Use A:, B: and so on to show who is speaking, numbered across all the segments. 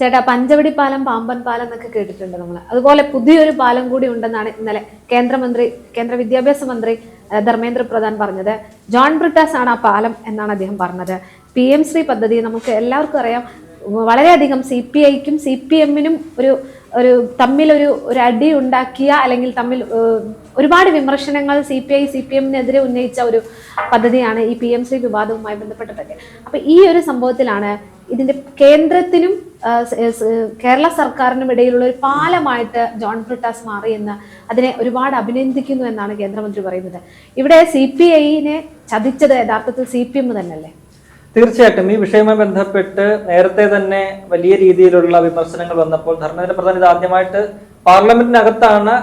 A: ചേട്ടാ പഞ്ചവടി പാലം പാമ്പൻ പാലം എന്നൊക്കെ കേട്ടിട്ടുണ്ട് നമ്മൾ അതുപോലെ പുതിയൊരു പാലം കൂടി ഉണ്ടെന്നാണ് ഇന്നലെ കേന്ദ്രമന്ത്രി കേന്ദ്ര വിദ്യാഭ്യാസ മന്ത്രി ധർമ്മേന്ദ്ര പ്രധാൻ പറഞ്ഞത്. ജോൺ ബ്രിട്ടാസ് ആണ് ആ പാലം എന്നാണ് അദ്ദേഹം പറഞ്ഞത്. പി എം ശ്രീ പദ്ധതി നമുക്ക് എല്ലാവർക്കും അറിയാം. വളരെയധികം സി പി ഐക്കും സി പി എമ്മിനും ഒരു ഒരു തമ്മിലൊരു ഒരു അടി ഉണ്ടാക്കിയ അല്ലെങ്കിൽ തമ്മിൽ ഒരുപാട് വിമർശനങ്ങൾ C P I C P എമ്മിനെതിരെ ഉന്നയിച്ച ഒരു പദ്ധതിയാണ് ഈ പി എം ശ്രീ വിവാദവുമായി ബന്ധപ്പെട്ടതൊക്കെ. അപ്പൊ ഈ ഒരു സംഭവത്തിലാണ് ഇതിന്റെ കേന്ദ്രത്തിനും കേരള സർക്കാരിനും ഇടയിലുള്ള ഒരു പാലമായിട്ട് ജോൺ ബ്രിട്ടാസ് മാറിയെന്ന് അതിനെ ഒരുപാട് അഭിനന്ദിക്കുന്നു എന്നാണ് കേന്ദ്രമന്ത്രി പറയുന്നത്. ഇവിടെ സി പി ഐനെ ചതിച്ചത് യഥാർത്ഥത്തിൽ സി പി എം തന്നെയല്ലേ?
B: തീർച്ചയായിട്ടും. ഈ വിഷയവുമായി ബന്ധപ്പെട്ട് നേരത്തെ തന്നെ വലിയ രീതിയിലുള്ള വിമർശനങ്ങൾ വന്നപ്പോൾ ധർമ്മേന്ദ്ര പ്രധാൻ ഇത് ആദ്യമായിട്ട് പാർലമെന്റിനകത്താണ്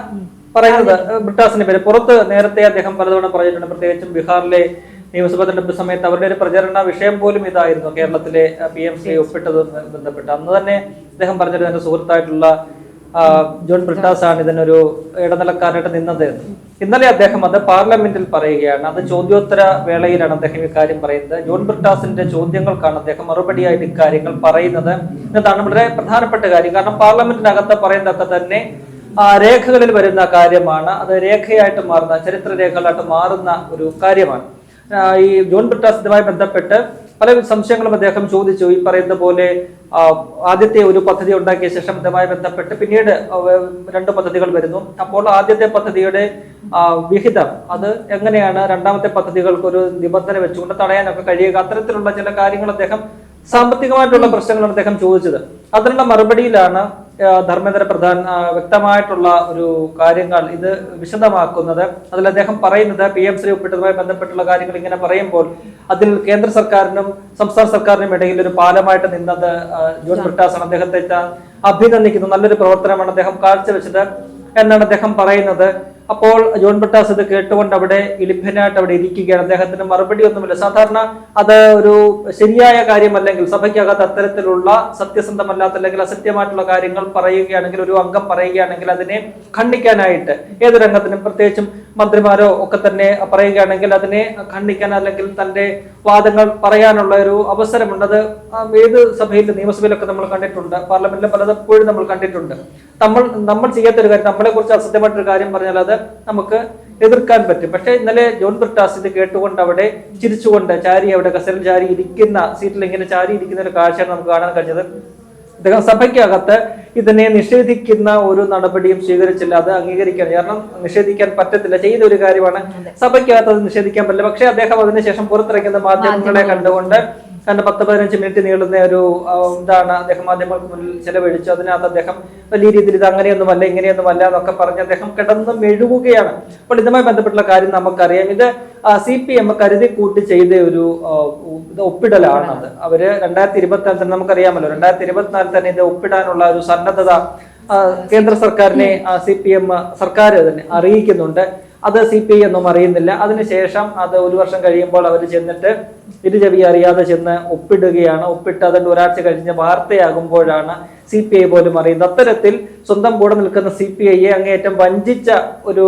B: പറയുന്നത് ബ്രിട്ടാസിനെ ബ്രിട്ടാസിന്റെ പേര്. പുറത്ത് നേരത്തെ അദ്ദേഹം പലതവണ പറഞ്ഞിട്ടുണ്ട് പ്രത്യേകിച്ചും ബീഹാറിലെ നിയമസഭാ തെരഞ്ഞെടുപ്പ് സമയത്ത് അവരുടെ ഒരു പ്രചരണ വിഷയം പോലും ഇതായിരുന്നു കേരളത്തിലെ പി എം സി ഒപ്പിട്ടത് ബന്ധപ്പെട്ട്. അന്ന് തന്നെ അദ്ദേഹം പറഞ്ഞത് എന്റെ സുഹൃത്തായിട്ടുള്ള ജോൺ ബ്രിട്ടാസ് ആണ് ഇതിനൊരു ഇടനിലക്കാരായിട്ട് നിന്നത്. ഇന്നലെ അദ്ദേഹം അത് പാർലമെന്റിൽ പറയുകയാണ്. അത് ചോദ്യോത്തര വേളയിലാണ് അദ്ദേഹം ഇക്കാര്യം പറയുന്നത്. ജോൺ ബ്രിട്ടാസിന്റെ ചോദ്യങ്ങൾക്കാണ് അദ്ദേഹം മറുപടിയായിട്ട് ഇക്കാര്യങ്ങൾ പറയുന്നത്. എന്നതാണ് വളരെ പ്രധാനപ്പെട്ട കാര്യം. കാരണം പാർലമെന്റിനകത്ത് പറയുന്നതൊക്കെ തന്നെ ആ, രേഖകളിൽ വരുന്ന കാര്യമാണ്. അത് രേഖയായിട്ട് മാറുന്ന ചരിത്ര രേഖകളായിട്ട് മാറുന്ന ഒരു കാര്യമാണ്. ഈ ജോൺ ബ്രിട്ടാസ് ഇതുമായി ബന്ധപ്പെട്ട് പല സംശയങ്ങളും അദ്ദേഹം ചോദിച്ചു. ഈ പറയുന്ന പോലെ ആദ്യത്തെ ഒരു പദ്ധതി ഉണ്ടാക്കിയ ശേഷം ഇതുമായി ബന്ധപ്പെട്ട് പിന്നീട് രണ്ട് പദ്ധതികൾ വരുന്നു. അപ്പോൾ ആദ്യത്തെ പദ്ധതിയുടെ വിഹിതം അത് എങ്ങനെയാണ്? രണ്ടാമത്തെ പദ്ധതികൾക്ക് ഒരു നിബന്ധന വെച്ചുകൊണ്ട് തടയാനൊക്കെ കഴിയുക. അത്തരത്തിലുള്ള ചില കാര്യങ്ങൾ അദ്ദേഹം സാമ്പത്തികമായിട്ടുള്ള പ്രശ്നങ്ങളാണ് അദ്ദേഹം ചോദിച്ചത്. അതിനുള്ള മറുപടിയിലാണ് ധർമ്മേന്ദ്ര പ്രധാൻ വ്യക്തമായിട്ടുള്ള ഒരു കാര്യങ്ങൾ ഇത് വിശദമാക്കുന്നത്. അതിൽ അദ്ദേഹം പറയുന്നത് പി എം ശ്രീ ഒപ്പിട്ടതുമായി ബന്ധപ്പെട്ടുള്ള കാര്യങ്ങൾ ഇങ്ങനെ പറയുമ്പോൾ അതിൽ കേന്ദ്ര സർക്കാരിനും സംസ്ഥാന സർക്കാരിനും ഇടയിൽ ഒരു പാലമായിട്ട് നിന്നത് ജോൺ ബ്രിട്ടാസാണ്. അദ്ദേഹത്തെ അഭിനന്ദിക്കുന്നത് അഭിനന്ദിക്കുന്നു. നല്ലൊരു പ്രവർത്തനമാണ് അദ്ദേഹം കാഴ്ചവെച്ചത് എന്നാണ് അദ്ദേഹം പറയുന്നത്. അപ്പോൾ ജോൺ ബട്ടാസ് ഇത് കേട്ടുകൊണ്ട് അവിടെ ഇളിഭനായിട്ട് അവിടെ ഇരിക്കുകയാണ്. അദ്ദേഹത്തിന് മറുപടി ഒന്നുമില്ല. സാധാരണ അത് ഒരു ശരിയായ കാര്യമല്ലെങ്കിൽ സഭയ്ക്കകത്ത് അത്തരത്തിലുള്ള സത്യസന്ധമല്ലാത്ത അല്ലെങ്കിൽ അസത്യമായിട്ടുള്ള കാര്യങ്ങൾ പറയുകയാണെങ്കിൽ ഒരു അംഗം പറയുകയാണെങ്കിൽ അതിനെ ഖണ്ഡിക്കാനായിട്ട് ഏത് രംഗത്തിനും പ്രത്യേകിച്ചും മന്ത്രിമാരോ ഒക്കെ തന്നെ പറയുകയാണെങ്കിൽ അതിനെ ഖണ്ഡിക്കാൻ അല്ലെങ്കിൽ തന്റെ വാദങ്ങൾ പറയാനുള്ള ഒരു അവസരമുണ്ട്. അത് ആ ഏത് സഭയിലും നിയമസഭയിലൊക്കെ നമ്മൾ കണ്ടിട്ടുണ്ട്. പാർലമെന്റിലും പലതപ്പോഴും നമ്മൾ കണ്ടിട്ടുണ്ട്. നമ്മൾ നമ്മൾ ചെയ്യാത്തൊരു കാര്യം നമ്മളെ കുറിച്ച് അസത്യമായിട്ടൊരു കാര്യം പറഞ്ഞാൽ അത് നമുക്ക് എതിർക്കാൻ പറ്റും. പക്ഷേ ഇന്നലെ ജോൺ ബ്രിട്ടാസ് ഇത് കേട്ടുകൊണ്ട് അവിടെ ചിരിച്ചുകൊണ്ട് ചാരി അവിടെ കസരൻ ചാരി ഇരിക്കുന്ന സീറ്റിൽ ഇങ്ങനെ ചാരി ഇരിക്കുന്ന ഒരു കാഴ്ചയാണ് നമുക്ക് കാണാൻ കഴിഞ്ഞത്. അദ്ദേഹം സഭയ്ക്കകത്ത് ഇതിനെ നിഷേധിക്കുന്ന ഒരു നടപടിയും സ്വീകരിച്ചില്ല. അത് അംഗീകരിക്കാൻ കാരണം നിഷേധിക്കാൻ പറ്റത്തില്ല. ചെയ്ത ഒരു കാര്യമാണ് സഭയ്ക്കകത്ത് അത് നിഷേധിക്കാൻ പറ്റില്ല. പക്ഷേ അദ്ദേഹം അതിനുശേഷം പുറത്തിറങ്ങുന്ന മാധ്യമങ്ങളെ കണ്ടുകൊണ്ട് തന്റെ പത്ത് പതിനഞ്ച് മിനിറ്റ് നീളുന്ന ഒരു ഇതാണ് അദ്ദേഹം മാധ്യമങ്ങൾക്ക് മുന്നിൽ ചെലവഴിച്ചു. അതിനകത്ത് അദ്ദേഹം വലിയ രീതിയിൽ ഇത് അങ്ങനെയൊന്നുമല്ല ഇങ്ങനെയൊന്നുമല്ല എന്നൊക്കെ പറഞ്ഞ് അദ്ദേഹം കിടന്ന് മെഴുകുകയാണ്. അപ്പോൾ ഇതുമായി ബന്ധപ്പെട്ടുള്ള കാര്യം നമുക്കറിയാം. ഇത് സി പി എം കരുതി കൂട്ടി ചെയ്ത ഒരു ഇത് ഒപ്പിടലാണ് അത് അവർ രണ്ടായിരത്തി ഇരുപത്തിനാലിൽ തന്നെ നമുക്കറിയാമല്ലോ രണ്ടായിരത്തി ഇരുപത്തിനാലിൽ തന്നെ ഇത് ഒപ്പിടാനുള്ള ഒരു സന്നദ്ധത കേന്ദ്ര സർക്കാരിനെ സി പി എം സർക്കാർ തന്നെ അറിയിക്കുന്നുണ്ട്. അത് സി പി ഐ ഒന്നും അറിയുന്നില്ല. അതിനുശേഷം അത് ഒരു വർഷം കഴിയുമ്പോൾ അവർ ചെന്നിട്ട് ഇരുചെവി അറിയാതെ ചെന്ന് ഒപ്പിടുകയാണ്. ഒപ്പിട്ട് അതിന്റെ ഒരാഴ്ച കഴിഞ്ഞ് വാർത്തയാകുമ്പോഴാണ് സി പി ഐ പോലും അറിയുന്നത്. അത്തരത്തിൽ സ്വന്തം കൂടെ നിൽക്കുന്ന സി പി ഐയെ അങ്ങേയറ്റം വഞ്ചിച്ച ഒരു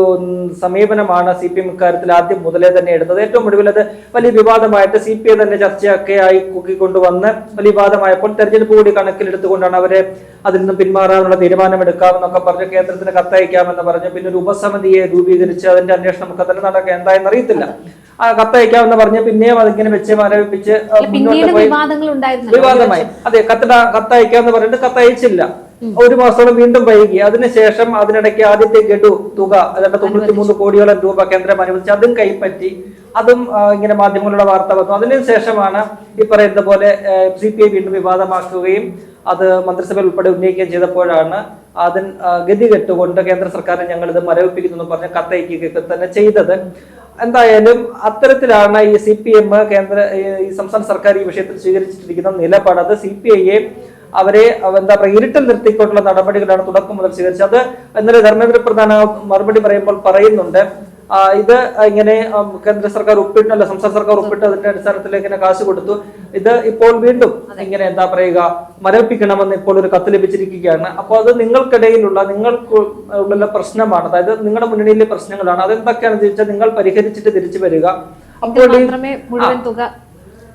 B: സമീപനമാണ് സി പി എം ഇക്കാര്യത്തിൽ ആദ്യം മുതലേ തന്നെ എടുത്തത്. ഏറ്റവും ഒടുവിൽ അത് വലിയ വിവാദമായിട്ട് സി പി ഐ തന്നെ ചർച്ചയൊക്കെ ആയി കൂക്കിക്കൊണ്ടുവന്ന് വലിയ വിവാദമായപ്പോൾ തെരഞ്ഞെടുപ്പ് കൂടി കണക്കിലെടുത്തുകൊണ്ടാണ് അവരെ അതിൽ നിന്നും പിന്മാറാനുള്ള തീരുമാനമെടുക്കാമെന്നൊക്കെ പറഞ്ഞ് കേന്ദ്രത്തിന് കത്തയക്കാമെന്ന് പറഞ്ഞു പിന്നെ ഒരു ഉപസമിതിയെ രൂപീകരിച്ച് അതിന്റെ അന്വേഷണം ഒക്കെ തന്നെ നടക്കുക എന്തായെന്ന് അറിയത്തില്ല ആ കത്തയക്കാമെന്ന് പറഞ്ഞ് പിന്നെയും അതിങ്ങനെ വെച്ച് മരവിപ്പിച്ച് മുന്നോട്ട് പോയി. വിവാദമായി. അതെ കത്തിട കത്തയക്കാന്ന് പറഞ്ഞിട്ട് കത്തയച്ചില്ല. ഒരു മാസത്തോളം വീണ്ടും വൈകി. അതിനുശേഷം അതിനിടയ്ക്ക് ആദ്യത്തെ ഗഡു തുക അതായത് തൊണ്ണൂറ്റി മൂന്ന് കോടിയോളം രൂപ കേന്ദ്രം അനുവദിച്ച് അതും കൈപ്പറ്റി അതും ഇങ്ങനെ മാധ്യമങ്ങളുടെ വാർത്ത വന്നു. അതിനുശേഷമാണ് ഈ പറയുന്ന പോലെ സി പി ഐ വീണ്ടും വിവാദമാക്കുകയും അത് മന്ത്രിസഭയിൽ ഉൾപ്പെടെ ഉന്നയിക്കുകയും ചെയ്തപ്പോഴാണ് അതിന് ഗതികെട്ടുകൊണ്ട് കേന്ദ്ര സർക്കാരിനെ ഞങ്ങൾ ഇത് മരവിപ്പിക്കുന്നു പറഞ്ഞ് കത്തയക്കുകയൊക്കെ തന്നെ ചെയ്തത്. എന്തായാലും അത്തരത്തിലാണ് ഈ സി പി എം കേന്ദ്ര ഈ സംസ്ഥാന സർക്കാർ ഈ വിഷയത്തിൽ സ്വീകരിച്ചിട്ടിരിക്കുന്ന നിലപാട്. അത് സി പി ഐയെ അവരെ എന്താ പറയുക ഇരുട്ടിൽ നിർത്തിക്കൊണ്ടുള്ള നടപടികളാണ് തുടക്കം മുതൽ സ്വീകരിച്ചത്. ഇന്നലെ ധർമ്മേന്ദ്ര പ്രധാന മറുപടി പറയുമ്പോൾ പറയുന്നുണ്ട്. ഇത് ഇങ്ങനെ കേന്ദ്ര സർക്കാർ ഒപ്പിട്ടല്ല സംസ്ഥാന സർക്കാർ ഒപ്പിട്ട് അതിന്റെ അടിസ്ഥാനത്തിൽ ഇങ്ങനെ കാശ് കൊടുത്തു. ഇത് ഇപ്പോൾ വീണ്ടും ഇങ്ങനെ എന്താ പറയുക മരവിപ്പിക്കണമെന്ന് ഇപ്പോൾ ഒരു കത്ത് ലഭിച്ചിരിക്കുകയാണ്. അപ്പോൾ അത് നിങ്ങൾക്കിടയിലുള്ള നിങ്ങൾക്ക് ഉള്ള പ്രശ്നമാണ്. അതായത് നിങ്ങളുടെ മുന്നണിയിലെ പ്രശ്നങ്ങളാണ്. അതെന്തൊക്കെയാണെന്ന് ചോദിച്ചാൽ നിങ്ങൾ പരിഹരിച്ചിട്ട് തിരിച്ചു വരിക. അപ്പോൾ
A: മാത്രമേ മുഴുവൻ തുക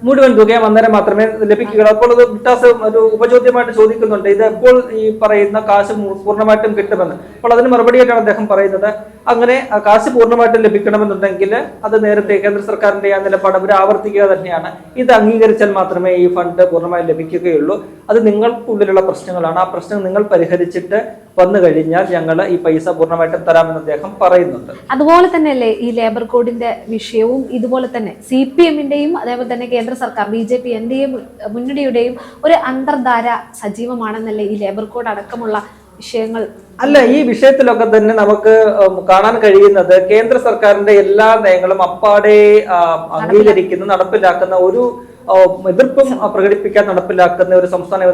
B: മുഴുവൻ തുകയും അന്നേരം മാത്രമേ ലഭിക്കുകയുള്ളൂ. അപ്പോൾ അത് വിട്ടാസ് ഒരു ഉപചോദ്യമായിട്ട് ചോദിക്കുന്നുണ്ട്. ഇത് എപ്പോൾ ഈ പറയുന്ന കാശ് പൂർണമായിട്ടും കിട്ടുമെന്ന്. അപ്പോൾ അതിന് മറുപടിയായിട്ടാണ് അദ്ദേഹം പറയുന്നത്. അങ്ങനെ കാശ് പൂർണമായിട്ടും ലഭിക്കണമെന്നുണ്ടെങ്കിൽ അത് നേരത്തെ കേന്ദ്ര സർക്കാരിന്റെ ആ നിലപാട് അവർ ആവർത്തിക്കുക തന്നെയാണ്. ഇത് അംഗീകരിച്ചാൽ മാത്രമേ ഈ ഫണ്ട് പൂർണമായും ലഭിക്കുകയുള്ളൂ. അത് നിങ്ങൾക്കുള്ളിലുള്ള പ്രശ്നങ്ങളാണ്. ആ പ്രശ്നം നിങ്ങൾ പരിഹരിച്ചിട്ട് വന്നു കഴിഞ്ഞാൽ ഞങ്ങൾ ഈ പൈസ പൂർണമായിട്ടും തരാമെന്ന് അദ്ദേഹം പറയുന്നുണ്ട്.
A: അതുപോലെ തന്നെയല്ലേ ഈ ലേബർ കോഡിന്റെ വിഷയവും ഇതുപോലെ തന്നെ സി പി എമ്മിന്റെയും അതേപോലെ തന്നെ കേന്ദ്ര സർക്കാർ B J P N D A മുന്നണിയുടെയും ഒരു അന്തർധാര സജീവമാണെന്നല്ലേ ഈ ലേബർ കോഡ് അടക്കമുള്ള വിഷയങ്ങൾ?
B: അല്ല ഈ വിഷയത്തിലൊക്കെ തന്നെ നമുക്ക് കാണാൻ കഴിയുന്നത് കേന്ദ്ര സർക്കാരിന്റെ എല്ലാ നയങ്ങളും അപ്പാടെ അംഗീകരിക്കുന്ന നടപ്പിലാക്കുന്ന ഒരു എതിർപ്പും പ്രകടിപ്പിക്കാൻ നടപ്പിലാക്കുന്ന ഒരു സംസ്ഥാന എന്ന്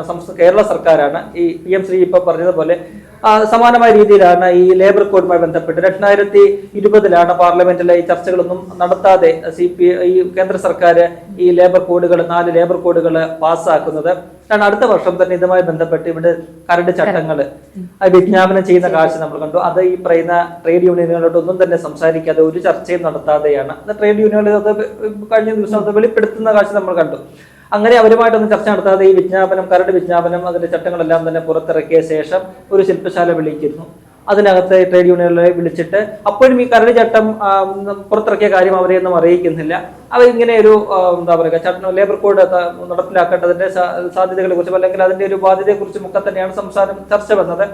B: അത് കേരള സർക്കാരാണ്. ഈ പി എം ശ്രീ ഇപ്പൊ പറഞ്ഞതുപോലെ സമാനമായ രീതിയിലാണ് ഈ ലേബർ കോഡുമായി ബന്ധപ്പെട്ട്. രണ്ടായിരത്തി ഇരുപതിലാണ് പാർലമെന്റിലെ ഈ ചർച്ചകളൊന്നും നടത്താതെ സി പി ഈ കേന്ദ്ര സർക്കാർ ഈ ലേബർ കോഡുകൾ നാല് ലേബർ കോഡുകൾ പാസ്സാക്കുന്നത്. കാരണം അടുത്ത വർഷം തന്നെ ഇതുമായി ബന്ധപ്പെട്ട് ഇവിടെ കരട് ചട്ടങ്ങൾ വിജ്ഞാപനം ചെയ്യുന്ന കാഴ്ച നമ്മൾ കണ്ടു. അത് ഈ പറയുന്ന ട്രേഡ് യൂണിയനുകളോട് ഒന്നും തന്നെ സംസാരിക്കാതെ ഒരു ചർച്ചയും നടത്താതെയാണ്. അത് ട്രേഡ് യൂണിയനുകൾ അത് കഴിഞ്ഞ ദിവസം അത് വെളിപ്പെടുത്തുന്ന കാഴ്ച നമ്മൾ കണ്ടു. അങ്ങനെ അവരുമായിട്ടൊന്നും ചർച്ച നടത്താതെ ഈ വിജ്ഞാപനം കരട് വിജ്ഞാപനം അതിന്റെ ചട്ടങ്ങളെല്ലാം തന്നെ പുറത്തിറക്കിയ ശേഷം ഒരു ശില്പശാല വിളിക്കുന്നു അതിനകത്ത് ട്രേഡ് യൂണിയനുകളെ വിളിച്ചിട്ട് അപ്പോഴും ഈ കരട് ചട്ടം പുറത്തിറക്കിയ കാര്യം അവരെ ഒന്നും അറിയിക്കുന്നില്ല. അവർ ഇങ്ങനെ ഒരു എന്താ പറയുക ചട്ടം ലേബർ കോഡ് നടപ്പിലാക്കേണ്ടതിന്റെ സാധ്യതകളെ കുറിച്ചും അല്ലെങ്കിൽ അതിന്റെ ഒരു ബാധ്യതയെ കുറിച്ചും ഒക്കെ തന്നെയാണ് സംസാരം ചർച്ച വന്നത്.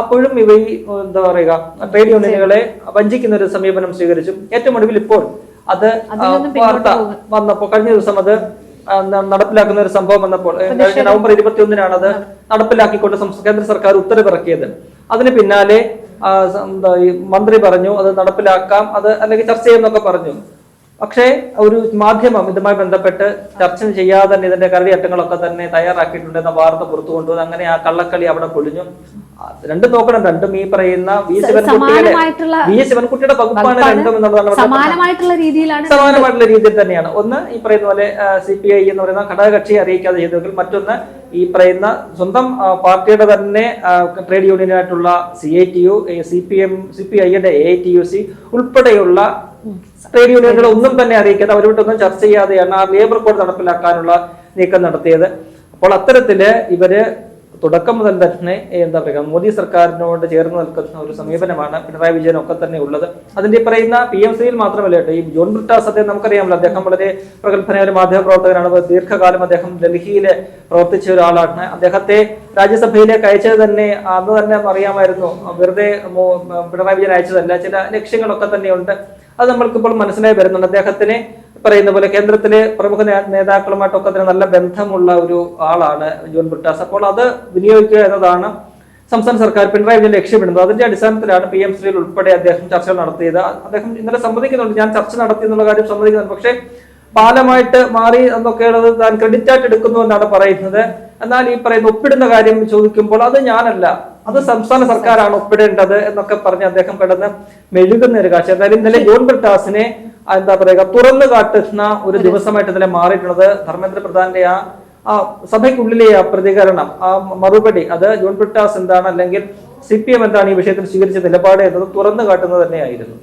B: അപ്പോഴും ഇവ ഈ എന്താ പറയുക ട്രേഡ് യൂണിയനുകളെ വഞ്ചിക്കുന്ന ഒരു സമീപനം സ്വീകരിച്ചു. ഏറ്റവും ഒടുവിൽ ഇപ്പോൾ അത് വാർത്ത വന്നപ്പോൾ കഴിഞ്ഞ ദിവസം അത് നടപ്പിലാക്കുന്ന ഒരു സംഭവം വന്നപ്പോൾ നവംബർ കഴിഞ്ഞ നവംബർ ഇരുപത്തിയൊന്നിനാണ് അത് നടപ്പിലാക്കിക്കൊണ്ട് കേന്ദ്ര സർക്കാർ ഉത്തരവിറക്കിയത്. അതിന് പിന്നാലെ മന്ത്രി പറഞ്ഞു അത് നടപ്പിലാക്കാം അത് അല്ലെങ്കിൽ ചർച്ച ചെയ്യുമെന്നൊക്കെ പറഞ്ഞു. പക്ഷേ ഒരു മാധ്യമം ഇതുമായി ബന്ധപ്പെട്ട് ചർച്ച ചെയ്യാതെ തന്നെ ഇതിന്റെ കരടിയറ്റങ്ങളൊക്കെ തന്നെ തയ്യാറാക്കിയിട്ടുണ്ട് എന്ന വാർത്ത പുറത്തു കൊണ്ടുവന്ന് അങ്ങനെ ആ കള്ളക്കളി അവിടെ പൊളിഞ്ഞു. രണ്ടും നോക്കണം. രണ്ടും ഈ പറയുന്ന വി ശിവൻകുട്ടിയുടെ
A: സമാനമായിട്ടുള്ള
B: വി ശിവൻകുട്ടിയുടെ വകുപ്പാണ് രണ്ടും എന്നുള്ളതാണ്
A: സമാനമായിട്ടുള്ള രീതിയിലാണ്
B: സമാനമായിട്ടുള്ള രീതിയിൽ തന്നെയാണ്. ഒന്ന് ഈ പറയുന്ന പോലെ സി പി ഐ എന്ന് പറയുന്ന ഘടകകക്ഷിയെ അറിയിക്കാതെ ചെയ്തെങ്കിൽ മറ്റൊന്ന് ഈ പറയുന്ന സ്വന്തം പാർട്ടിയുടെ തന്നെ trade യൂണിയനായിട്ടുള്ള C I T U C P M C P ഐയുടെ എ ടി യു സി ഉൾപ്പെടെയുള്ള ട്രേഡ് യൂണിയനുകളെ ഒന്നും തന്നെ അറിയിക്കാതെ അവരോട്ടൊന്നും ചർച്ച ചെയ്യാതെയാണ് ആ ലേബർ കോഡ് നടപ്പിലാക്കാനുള്ള നീക്കം നടത്തിയത്. അപ്പോൾ അത്തരത്തിൽ ഇവർ തുടക്കം മുതൽ തന്നെ എന്താ പറയുക മോദി സർക്കാരിനോട് ചേർന്ന് നിൽക്കുന്ന ഒരു സമീപനമാണ് പിണറായി വിജയൻ ഒക്കെ തന്നെ ഉള്ളത്. അതിന്റെ പറയുന്ന പി എം സിയിൽ മാത്രമല്ല ഈ ജോൺ ബ്രിട്ടാസ് അദ്ദേഹം നമുക്കറിയാമല്ലോ അദ്ദേഹം വളരെ പ്രഗത്ഭനായ ഒരു മാധ്യമ പ്രവർത്തകനാണ് ദീർഘകാലം അദ്ദേഹം ഡൽഹിയിൽ പ്രവർത്തിച്ച ഒരാളാണ്. അദ്ദേഹത്തെ രാജ്യസഭയിലേക്ക് അയച്ചത് തന്നെ അന്ന് തന്നെ അറിയാമായിരുന്നു വെറുതെ പിണറായി വിജയൻ അയച്ചതല്ല ചില ലക്ഷ്യങ്ങളൊക്കെ തന്നെയുണ്ട്. അത് നമ്മൾക്കിപ്പോൾ മനസ്സിലായി വരുന്നുണ്ട്. അദ്ദേഹത്തിന് പറയുന്ന പോലെ കേന്ദ്രത്തിലെ പ്രമുഖ നേതാക്കളുമായിട്ടൊക്കെ തന്നെ നല്ല ബന്ധമുള്ള ഒരു ആളാണ് ജോൺ ബ്രിട്ടാസ്. അപ്പോൾ അത് വിനിയോഗിക്കുക എന്നതാണ് സംസ്ഥാന സർക്കാർ പിണറായി വിജയൻ ലക്ഷ്യമിടുന്നത്. അതിന്റെ അടിസ്ഥാനത്തിലാണ് പി എം ശ്രീയിൽ ഉൾപ്പെടെ അദ്ദേഹം ചർച്ചകൾ നടത്തിയത്. അദ്ദേഹം ഇന്നലെ സമ്മതിക്കുന്നുണ്ട്. ഞാൻ ചർച്ച നടത്തി എന്നുള്ള കാര്യം സമ്മതിക്കുന്നുണ്ട്. പക്ഷേ പാലമായിട്ട് മാറി എന്നൊക്കെയുള്ളത് താൻ ക്രെഡിറ്റ് ആയിട്ട് എടുക്കുന്നു എന്നാണ് പറയുന്നത്. എന്നാൽ ഈ പറയുന്ന ഒപ്പിടുന്ന കാര്യം ചോദിക്കുമ്പോൾ അത് ഞാനല്ല. അത് സംസ്ഥാന സർക്കാരാണ് ഒപ്പിടേണ്ടത് എന്നൊക്കെ പറഞ്ഞ് അദ്ദേഹം കിടന്ന് മെഴുകുന്ന ഒരു കാഴ്ച. എന്തായാലും ഇന്നലെ ജോൺ ബ്രിട്ടാസിനെ എന്താ പറയുക തുറന്നു കാട്ടുന്ന ഒരു ദിവസമായിട്ട് തന്നെ മാറിയിട്ടുള്ളത് ധർമ്മേന്ദ്ര പ്രധാന്റെ ആ ആ സഭയ്ക്കുള്ളിലെ ആ പ്രതികരണം ആ മറുപടി അത് ജോൺ ബ്രിട്ടാസ് എന്താണ് അല്ലെങ്കിൽ സി പി എം എന്താണ് ഈ വിഷയത്തിൽ സ്വീകരിച്ച നിലപാട് എന്നത് തുറന്നു കാട്ടുന്നത് തന്നെയായിരുന്നു.